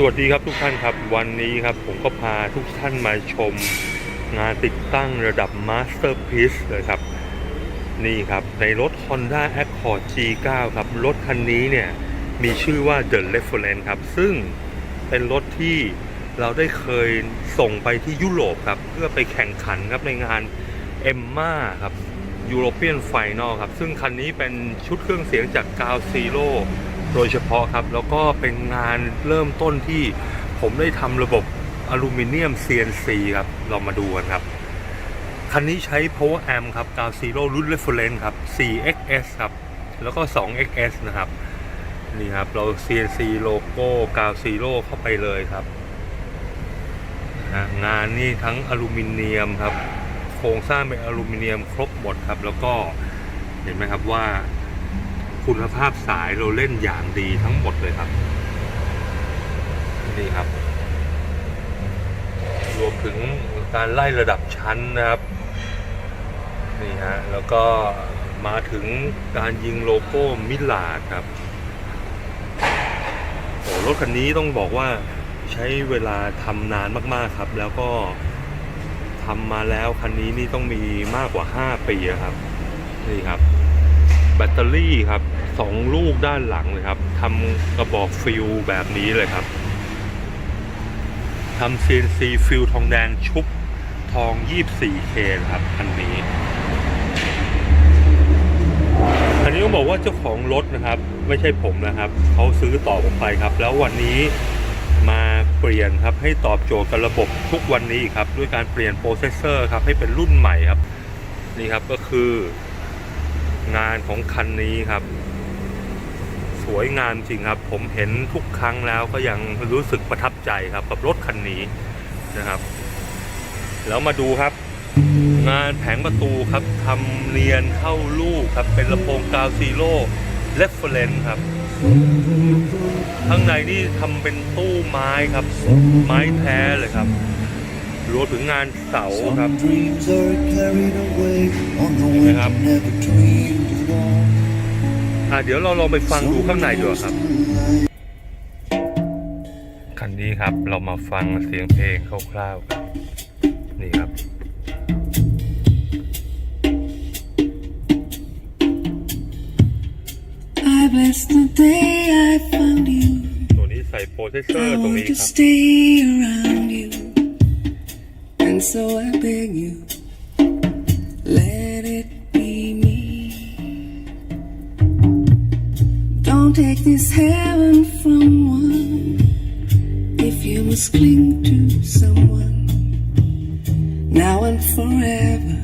สวัสดีครับทุกท่านครับ วันนี้ครับผมก็พาทุกท่านมาชมงานติดตั้งระดับ Masterpiece เลยครับ นี่ครับ ในรถ Honda Accord G9 ครับ รถคันนี้เนี่ยมีชื่อว่า The Reference ครับ ซึ่งเป็นรถที่เราได้เคยส่งไปที่ยุโรปครับ เพื่อไปแข่งขันครับในงาน e m m a ครับ European Final ครับ ซึ่งคันนี้เป็นชุดเครื่องเสียงจาก g a l Zero โดยเฉพาะครับ แล้วก็เป็นงานเริ่มต้นที่ผมได้ทำระบบอลูมิเนียม CNC ครับ เรามาดูกันครับ คันนี้ใช้ Power Amp ครับ g a l Zero รุ่น Reference ครับ 4XS ครับ แล้วก็ 2XS นะครับ นี่ครับ เรา CNC โลโก้ g a l Zero เข้าไปเลยครับ งานนี่ทั้งอลูมิเนียมครับ โครงสร้างเป็นอลูมิเนียมครบหมดครับ แล้วก็เห็นไหมครับว่า คุณภาพสายเราเล่นอย่างดีทั้งหมดเลยครับนี่ครับ รวมถึงการไล่ระดับชั้นนะครับนี่ฮะแล้วก็มาถึงการยิงโลโก้มิลาดครับโอ้รถคันนี้ต้องบอกว่าใช้เวลาทำนานมากๆครับ แล้วก็ทำมาแล้วคันนี้นี่ต้องมีมากกว่า 5 ปีครับนี่ครับ แบตเตอรี่ครับ สองลูกด้านหลังเลยครับทำกระบอกฟิลแบบนี้เลยครับทำ CNC ฟิลทองแดงชุบทอง 24K ครับคันนี้อันนี้ต้องบอกว่าเจ้าของรถนะครับ ไม่ใช่ผมนะครับ เขาซื้อต่อผมไปครับ แล้ววันนี้มาเปลี่ยนครับให้ตอบโจทย์กับระบบทุกวันนี้ครับ ด้วยการเปลี่ยนโปรเซสเซอร์ครับให้เป็นรุ่นใหม่ครับ นี่ครับก็คืองานของคันนี้ครับ วยงามจริงครับ ผมเห็นทุกครั้งแล้วก็ยังรู้สึกประทับใจครับกับรถคันนี้นะครับ แล้วมาดูครับ งานแผงประตูครับทำเนียนเข้าลูกครับ เป็นลำโพงกาวซีโร่เรฟเฟรนครับ ข้างในนี่ทำเป็นตู้ไม้ครับ ไม้แท้เลยครับรวมถึงงานเสาครับ Some dreams are carried away on the wind ครับ อะเดี๋ยวเราลองไปฟังดูข้างในดีกว่าครับ คันนี้ครับเรามาฟังเสียงเพลงคร่าวๆกันนี่ครับ I bless the day I found you. ตัวนี้ใส่โปรเซสเซอ I ร์ตรง want นี้ to ครับ stay around you. And so I beg you, let take this heaven from one. If you must cling to someone now and forever,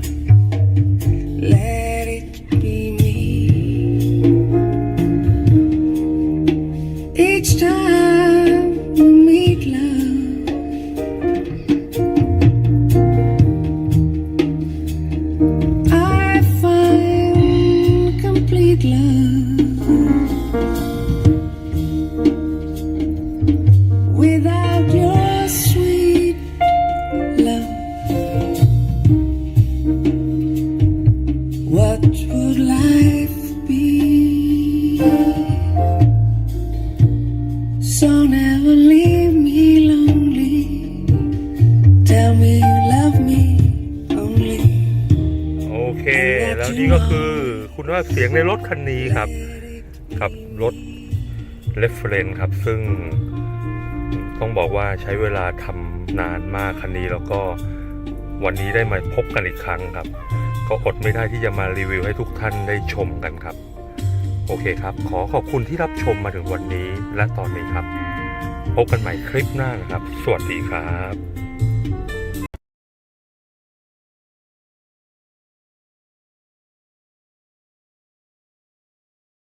So never leave me lonely. Tell me you love me only. โอเค แล้วนี่ก็คือคุณภาเสียงในรถคันนี้ครับ กับรถ Reference ครับ ซึ่งต้องบอกว่าใช้เวลาทำนานมากคันนี้แล้วก็วันนี้ได้มาพบกันอีกครั้งครับ ก็อดไม่ได้ที่จะมารีวิวให้ทุกท่านได้ชมกันครับ โอเคครับ ขอขอบคุณที่รับชมมาถึงวันนี้และตอนนี้ครับ พบกันใหม่คลิปหน้านะครับ สวัสดีครับ